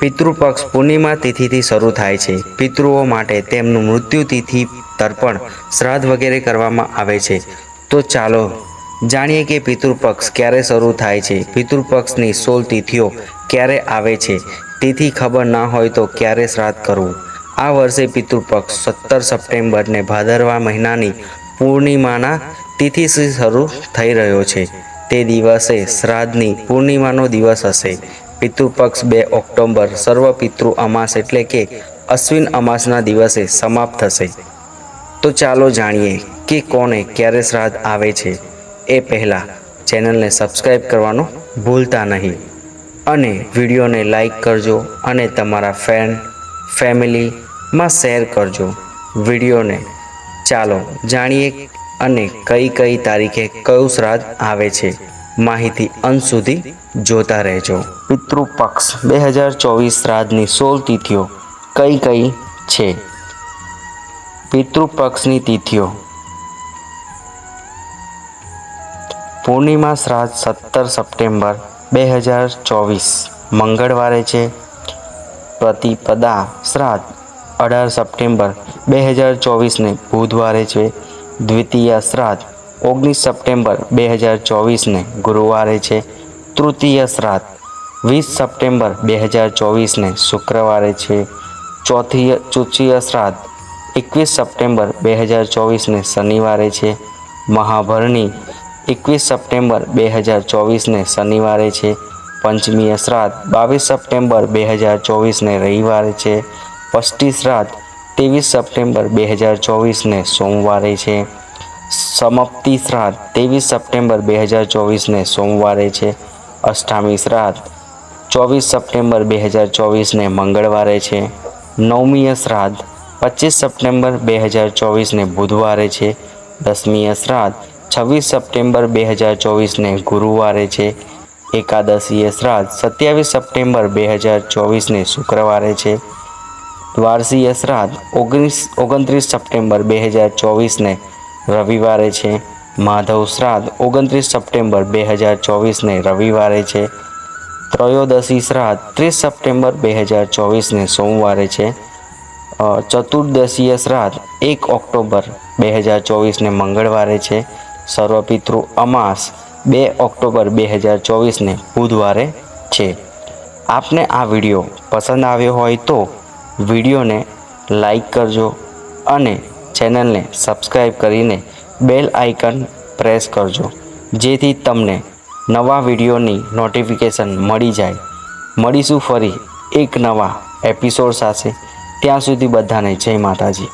પિતૃપક્ષ પૂર્ણિમા તિથિથી શરૂ થાય છે. પિતૃઓ માટે તેમનું મૃત્યુ તિથિ તર્પણ શ્રાદ્ધ વગેરે કરવામાં આવે છે. તો ચાલો જાણીએ કે પિતૃપક્ષ ક્યારે શરૂ થાય છે. પિતૃપક્ષની સોળ તિથિઓ ક્યારે આવે છે? તિથિ ખબર ના હોય તો ક્યારે શ્રાદ્ધ કરવું? આ વર્ષે પિતૃપક્ષ સત્તર સપ્ટેમ્બરને ભાદરવા મહિનાની પૂર્ણિમાના તિથિથી શરૂ થઈ રહ્યો છે. તે દિવસે શ્રાદ્ધની પૂર્ણિમાનો દિવસ હશે. પિતૃપક્ષ બે ઓક્ટોબર સર્વ પિતૃ અમાસ એટલે કે અશ્વિન અમાસના દિવસે સમાપ્ત થશે. તો ચાલો જાણીએ કે કોને ક્યારે શ્રાદ્ધ આવે છે. એ પહેલાં ચેનલને સબસ્ક્રાઈબ કરવાનું ભૂલતા નહીં. અને વિડીયોને લાઈક કરજો અને તમારા ફ્રેન્ડ, ફેમિલીમાં શેર કરજો વિડીયોને. ચાલો જાણીએ અને કઈ કઈ તારીખે કયું શ્રાદ્ધ આવે છે. માહિતી અંત સુધી જોતા રહેજો. પિતૃપક્ષ બે હજાર ચોવીસ શ્રાદ્ધની સોળ તિથિઓ કઈ કઈ છે? પિતૃપક્ષની તિથિઓ. પૂર્ણિમા શ્રાદ્ધ સત્તર સપ્ટેમ્બર બે હજાર ચોવીસ. મંગળવારે છે. પ્રતિપદા શ્રાદ્ધ અઢાર સપ્ટેમ્બર બે હજાર ચોવીસને બુધવારે છે. દ્વિતીય શ્રાદ્ધ ઓગણીસ સપ્ટેમ્બર બે હજાર ચોવીસને ગુરુવારે છે, તૃતીય શ્રાદ્ધ. વીસ સપ્ટેમ્બર બે હજાર ચોવીસને શુક્રવારે છે ચોથી ચોથીય શ્રાદ્ધ. એકવીસ સપ્ટેમ્બર બે હજાર ચોવીસને શનિવારે છે, મહાભરણી. એકવીસ સપ્ટેમ્બર બે હજાર ચોવીસને શનિવારે છે, પંચમીય શ્રાદ્ધ. બાવીસ સપ્ટેમ્બર બે હજાર ચોવીસને રવિવારે છે પષ્ટી શ્રાદ્ધ. ત્રેવીસ સપ્ટેમ્બર બે હજાર ચોવીસને સોમવારે છે. સમાપ્તિ શ્રાદ્ધ, ત્રેવીસ સપ્ટેમ્બર બે હજાર ચોવીસને સોમવારે છે. અષ્ટામી શ્રાદ્ધ, ચોવીસ સપ્ટેમ્બર બે હજાર ચોવીસને મંગળવારે છે. નવમીય શ્રાદ્ધ, પચીસ સપ્ટેમ્બર બે હજાર ચોવીસને બુધવારે છે. દસમીય શ્રાદ્ધ, છવ્વીસ સપ્ટેમ્બર બે હજાર ચોવીસને ગુરુવારે છે. એકાદશીય શ્રાદ્ધ, સત્યાવીસ સપ્ટેમ્બર બે હજાર ચોવીસને શુક્રવારે છે. દ્વારસીય શ્રાદ્ધ, ઓગણીસ, ઓગણત્રીસ સપ્ટેમ્બર બે હજાર ચોવીસને રવિવારે છે. માધવ શ્રાદ્ધ ઓગણત્રીસ સપ્ટેમ્બર બે હજાર ચોવીસને રવિવારે છે. ત્રયોદશી શ્રાદ્ધ ત્રીસ સપ્ટેમ્બર બે હજાર ચોવીસને સોમવારે છે. ચતુર્દશીય શ્રાદ્ધ એક ઓક્ટોબર બે હજાર ચોવીસને મંગળવારે છે. સર્વપિતૃ અમાસ બે ઓક્ટોબર બે હજાર ચોવીસને બુધવારે છે. આપને આ વીડિયો પસંદ આવ્યો હોય તો વિડીયોને લાઈક કરજો અને ચેનલને સબસ્ક્રાઈબ કરીને બેલ આઇકન પ્રેસ કરજો, જેથી તમને નવા વિડીયોની નોટિફિકેશન મળી જાય. મળીશું ફરી એક નવા એપિસોડ સાથે. ત્યાં સુધી બધાને જય માતાજી.